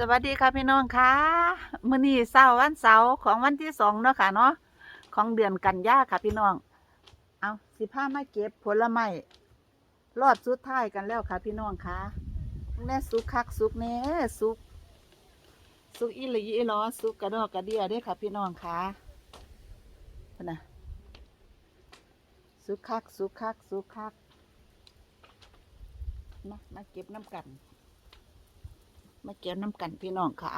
สวัสดีค่ะพี่น้องค่ะมื้อนี้เช้าวันเสาร์ของวันที่สองเนาะค่ะเนาะของเดือนกันยาค่ะพี่น้อง เอาสิพามาเก็บผลไม้รอดสุดท้ายกันแล้วค่ะพี่น้องค่ะแน่สุกคักสุกแน่สุกสุกอีหลีอีหลอสุกกระดอกกระเดียด้ค่ะพี่น้องค่ะนะสุกคักสุกคักสุกคักมามาเก็บน้ำกัน มาเกี่ยวน้ำกันพี่น้องค่ะ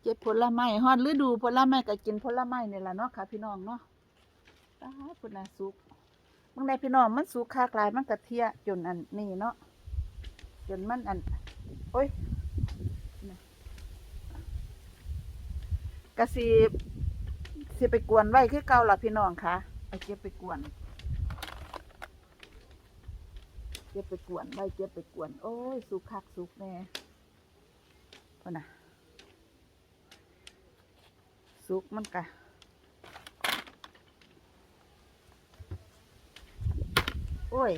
เจ็บผลไม้ฮอดฤดูผลไม้ก็กินผลไม้นี่แหละเนาะค่ะ พี่น้องเนาะตาพุ่นน่ะสุกมึงได้พี่น้องมันสุกคากลายมันกระเทียจนอันนี่เนาะจนมันอันโอ้ยน่ะสิสิไปกวนไว้คือเก่าล่ะพี่น้องค่ะเอาเก็บไปกวน เจ็บไปกวนไว้เจ็บไปกวน โอ้ย สุกคักสุกแน่พอนะสุกมันกะโอ้ย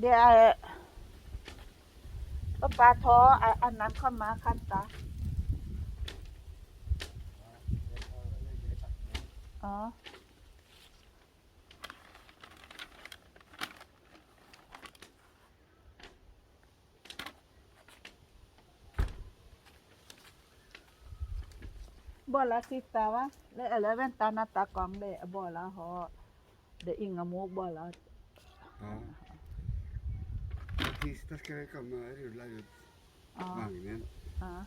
เดี๋ยวป้าปลาท้ออันนั้นเข้ามาคันตาอ๋อ bola sita wa le eleven tana ta kong de bola ho de inga mo bola Ja. På tisdag ska det komma och rulla ut ja vagnen. ja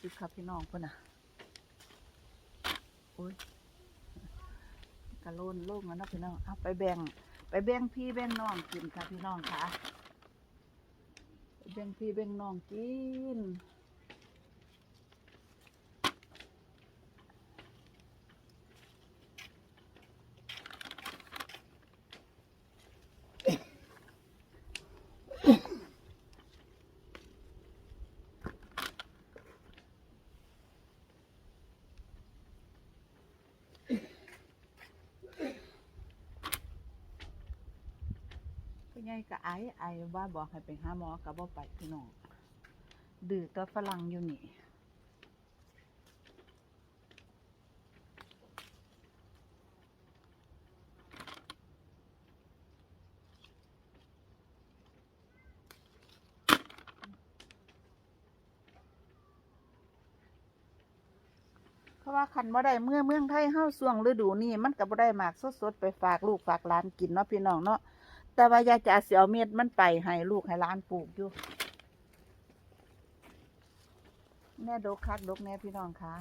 สิครับพี่น้ โอ้ยกะโลนโล่งแล้วนะพี่น้องเอาไปแบ่ง ไปแบ่งพี่แบ่งน้องกินค่ะพี่น้องค่ะแบ่งพี่แบ่งน้องกิน ผู้ใหญ่ก็ไอไอว่าบอกให้ไปหาหมอก็บ่ไปพี่น้องดื้อตัวฝรั่งอยู่นี่เพราะว่าคันบ่ได้เมื่อเมืองไทยเฮาช่วงฤดูนี้มันก็บ่ได้หมากสดๆไปฝากลูกฝากหลานกินเนาะพี่น้องเนาะ แต่ว่ายายจะสิเอาเม็ดมันไปให้ลูกให้หลานปลูกอยู่แม่ดกคักดกแน่พี่น้องคะ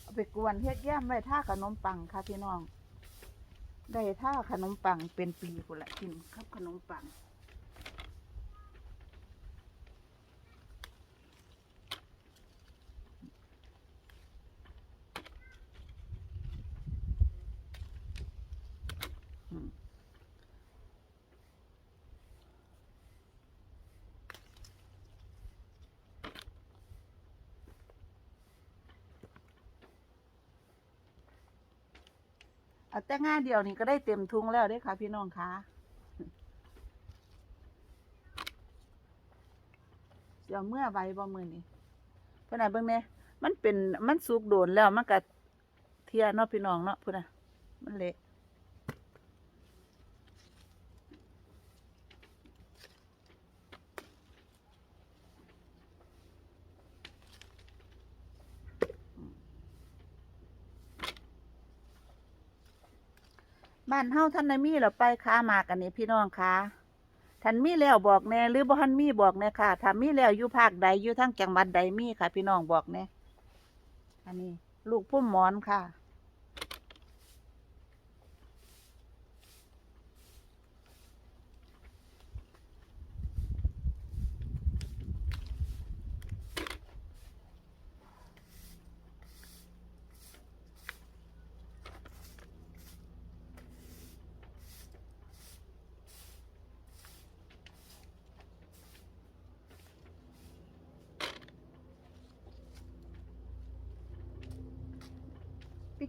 เอาไปกวนเฮ็ดแย้มไว้ท่าขนมปังค่ะพี่น้อง ได้ท่าขนมปังเป็นปีพุ่นละกินครับขนมปัง เอาแต่ง่ายเดียวนี่ก็ได้เต็มทุงแล้วด้วยค่ะ พี่น้องคะเดี๋ยวเมื่อใบบ่มือนี่เพื่อนน่ะเบิ่งเนี่ยมันเป็นมันสุกโดนแล้วมันก็เทียเนาะพี่น้องเนาะเพื่อนน่ะมันเละ บ้านเฮาท่านได้มีเราไปค้ามากันนี่พี่น้องคะท่านมีแล้วบอกแน่หรือบ่ท่านมีบอกแน่ค่ะถ้ามีแล้วอยู่ภาคใดอยู่ทั้งจังหวัดใดมีค่ะ พี่น้องบอกแน่อันนี้ ลูกพุ่มหมอนค่ะ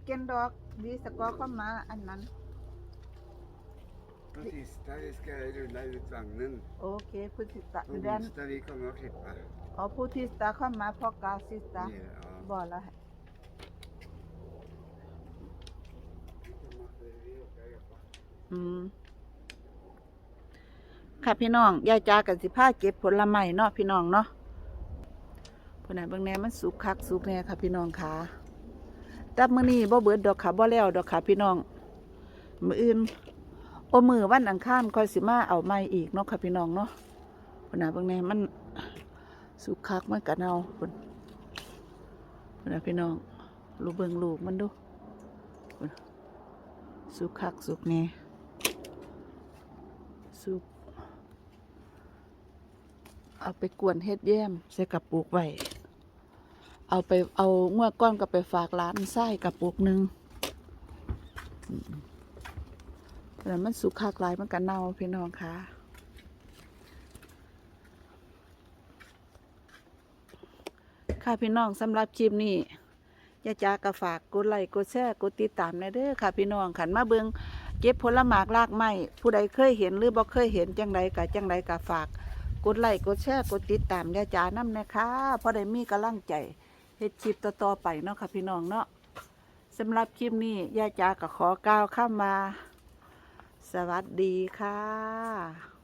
vilken dag vi ska komma annan? På tisdag vi ska rulla ut vagnen. โอเคพุทธิตะ På เดน onsdag vi kommer och klippa. อ๋อพุทธิตะเข้ามาพอกาซิตะ Ja. บอกแล้ว อืม ค่ะพี่น้องยายจากันสิผ้าเก็บผลไม้เนาะพี่น้องเนาะผลไหนบางแหนมันสุกคักสุกแน่ค่ะพี่น้องค่ะ แต่มื้อนี้บ่เบิดดอกค่ะบ่แล้วดอกค่ะพี่น้อง มื้ออื่นโอมือวันอังคารค่อยสิมาเอาไม้อีกเนาะค่ะพี่น้องเนาะผลไหนบางแหนมันสุกคักมันกะเนาผลผลไหนพี่น้องลูกเบิ่งลูกมันดูพุ่นสุกคักสุกแน่สุกเอาไปกวนเฮ็ดแย้มใส่กระปุกไว้ เอาไปเอางวดก้อนก็ไปฝากร้านไส้กระปุกหนึ่งแต่มันสุกคักลายมันกันเน่าพี่น้องค่ะค่ะพี่น้องสำหรับคลิปนี้ยาจากระฝากกดไลค์กดแชร์กดติดตามในเด้อค่ะ พี่น้องขันมาเบิงเก็บผลหมากลากไม้ผู้ใดเคยเห็นหรือบ่เคยเห็นจังใดกะจังใดกะฝาก กดไลค์กดแชร์กดติดตามยาจานำนะคะเพราะได้มีกำลังใจ เฮ็ดคลิปต่อๆไปเนาะค่ะพี่น้องเนาะสำหรับคลิปนี้ยาจาก็ขอกล่าวข้ามา สวัสดีค่ะ